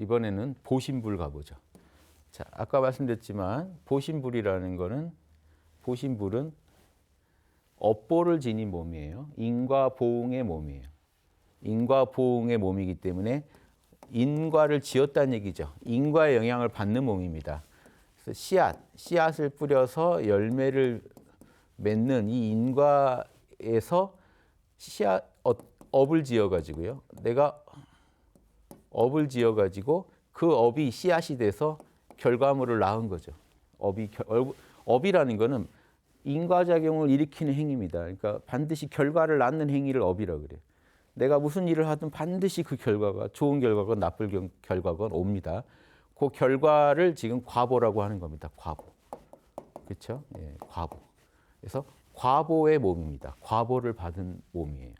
이번에는 보신불 가보죠. 자, 아까 말씀드렸지만 보신불이라는 거는 보신불은 업보를 지닌 몸이에요. 인과 보응의 몸이에요. 인과 보응의 몸이기 때문에 인과를 지었다는 얘기죠. 인과의 영향을 받는 몸입니다. 그래서 씨앗, 씨앗을 뿌려서 열매를 맺는 이 인과에서 씨앗 어, 업을 지어 가지고요. 내가 업을 지어 가지고 그 업이 씨앗이 돼서 결과물을 낳은 거죠. 업이 결, 업이라는 거는 인과작용을 일으키는 행위입니다. 그러니까 반드시 결과를 낳는 행위를 업이라 그래요. 내가 무슨 일을 하든 반드시 그 결과가 좋은 결과건 나쁜 결과건 옵니다. 그 결과를 지금 과보라고 하는 겁니다. 과보. 그렇죠? 예, 과보. 그래서 과보의 몸입니다. 과보를 받은 몸이에요.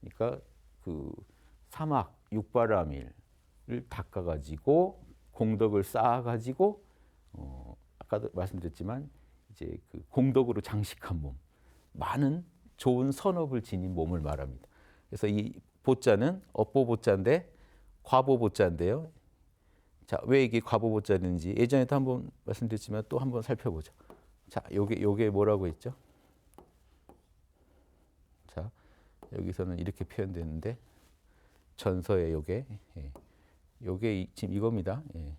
그러니까 그 사막 육바라밀을 닦아가지고 공덕을 쌓아가지고 어, 아까도 말씀드렸지만 이제 그 공덕으로 장식한 몸, 많은 좋은 선업을 지닌 몸을 말합니다. 그래서 이 보자는 업보 보자인데 과보 보자인데요. 자, 왜 이게 과보 보자인지 예전에도 한번 말씀드렸지만 또 한번 살펴보죠. 자, 요게 요게 뭐라고 했죠? 자, 여기서는 이렇게 표현되는데 전서에 요게 예. 요게 이, 지금 이겁니다. 예.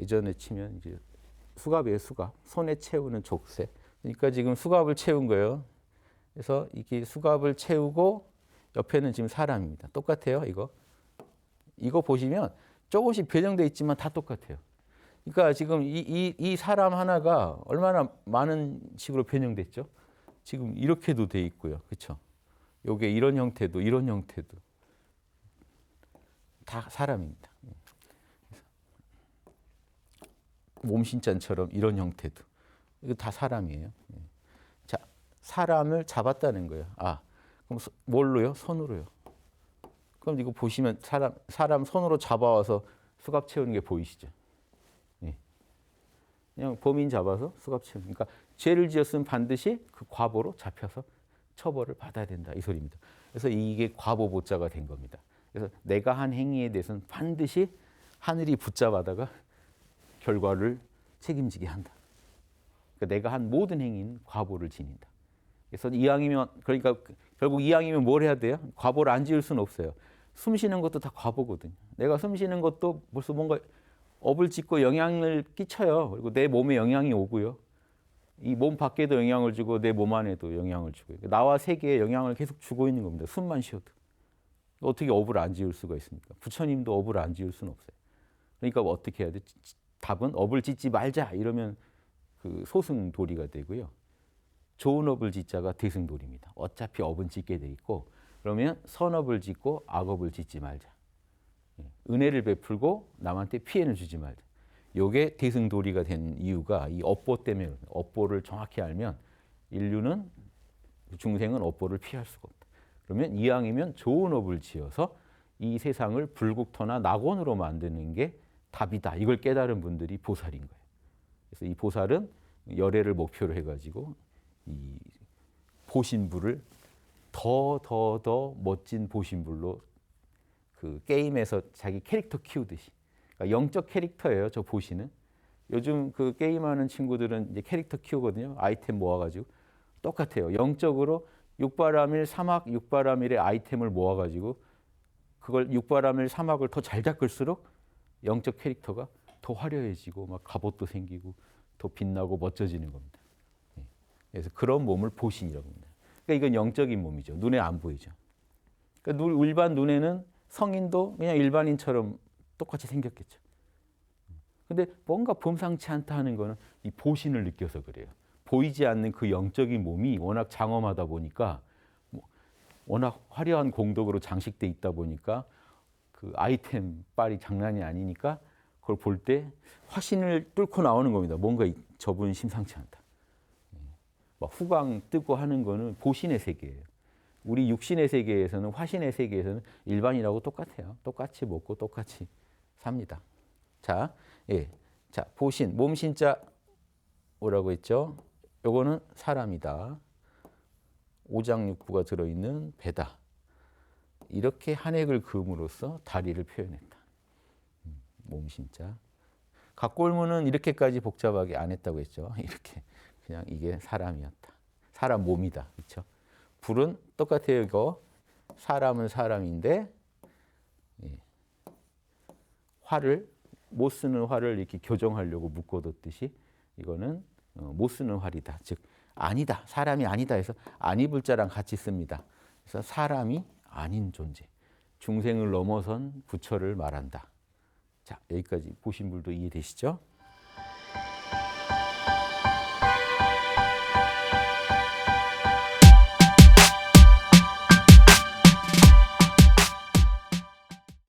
예전에 치면 이제 수갑이에요, 수갑. 손에 채우는 족쇄. 그러니까 지금 수갑을 채운 거예요. 그래서 이게 수갑을 채우고 옆에는 지금 사람입니다. 똑같아요, 이거. 이거 보시면 조금씩 변형돼 있지만 다 똑같아요. 그러니까 지금 이, 이, 이 사람 하나가 얼마나 많은 식으로 변형됐죠? 지금 이렇게도 돼 있고요. 그렇죠? 요게 이런 형태도 이런 형태도 다 사람입니다. 몸신짠처럼 이런 형태도 이거 다 사람이에요. 예. 자, 사람을 잡았다는 거예요. 아, 그럼 뭘로요? 손으로요. 그럼 이거 보시면 사람 사람 손으로 잡아와서 수갑 채우는 게 보이시죠? 예. 그냥 범인 잡아서 수갑 채우는. 그러니까 죄를 지었으면 반드시 그 과보로 잡혀서 처벌을 받아야 된다 이 소리입니다. 그래서 이게 과보 보자가 된 겁니다. 그래서 내가 한 행위에 대해서는 반드시 하늘이 붙잡아다가 결과를 책임지게 한다. 그러니까 내가 한 모든 행위는 과보를 지닌다. 그래서 이왕이면 그러니까 결국 이왕이면 뭘 해야 돼요? 과보를 안 지을 수는 없어요. 숨 쉬는 것도 다 과보거든요. 내가 숨 쉬는 것도 벌써 뭔가 업을 짓고 영향을 끼쳐요. 그리고 내 몸에 영향이 오고요. 이 몸 밖에도 영향을 주고 내 몸 안에도 영향을 주고 나와 세계에 영향을 계속 주고 있는 겁니다. 숨만 쉬어도. 어떻게 업을 안 지을 수가 있습니까? 부처님도 업을 안 지을 수는 없어요. 그러니까 어떻게 해야 돼? 답은 업을 짓지 말자 이러면 그 소승도리가 되고요. 좋은 업을 짓자가 대승도리입니다. 어차피 업은 짓게 돼 있고 그러면 선업을 짓고 악업을 짓지 말자. 예, 은혜를 베풀고 남한테 피해를 주지 말자. 요게 대승도리가 된 이유가 이 업보 때문에 업보를 정확히 알면 인류는 중생은 업보를 피할 수가 없다. 그러면 이왕이면 좋은 업을 지어서 이 세상을 불국토나 낙원으로 만드는 게 답이다. 이걸 깨달은 분들이 보살인 거예요. 그래서 이 보살은 열애를 목표로 해가지고 이 보신불을 더더 더 멋진 보신불로 그 게임에서 자기 캐릭터 키우듯이 그러니까 영적 캐릭터예요. 저 보시는 요즘 그 게임하는 친구들은 이제 캐릭터 키우거든요. 아이템 모아가지고 똑같아요. 영적으로 육바라밀 사막 육바라밀의 아이템을 모아가지고 그걸 육바라밀 사막을 더잘 닦을수록 영적 캐릭터가 더 화려해지고 막 갑옷도 생기고 더 빛나고 멋져지는 겁니다. 예. 그래서 그런 몸을 보신이라고 합니다. 그러니까 이건 영적인 몸이죠. 눈에 안 보이죠. 그러니까 일반 눈에는 성인도 그냥 일반인처럼 똑같이 생겼겠죠. 근데 뭔가 범상치 않다 하는 거는 이 보신을 느껴서 그래요. 보이지 않는 그 영적인 몸이 워낙 장엄하다 보니까 뭐 워낙 화려한 공덕으로 장식돼 있다 보니까 그 아이템 빨이 장난이 아니니까 그걸 볼 때 화신을 뚫고 나오는 겁니다. 뭔가 저분 심상치 않다. 예. 막 후광 뜨고 하는 거는 보신의 세계예요. 우리 육신의 세계에서는 화신의 세계에서는 일반이라고 똑같아요. 똑같이 먹고 똑같이 삽니다. 자, 예. 자, 보신, 몸신자 뭐라고 했죠? 요거는 사람이다. 오장육부가 들어있는 배다. 이렇게 한획을 그음으로써 다리를 표현했다. 음, 몸신자. 각골문은 이렇게까지 복잡하게 안 했다고 했죠. 이렇게 그냥 이게 사람이었다. 사람 몸이다. 그렇죠? 불은 똑같아요. 이거 사람은 사람인데 예. 활을 못 쓰는 활을 이렇게 교정하려고 묶어뒀듯이 이거는 어, 못 쓰는 활이다. 즉 아니다. 사람이 아니다 해서 아니 불자랑 같이 씁니다. 그래서 사람이 아닌 존재. 중생을 넘어선 부처를 말한다. 자, 여기까지 보신 분도 이해되시죠?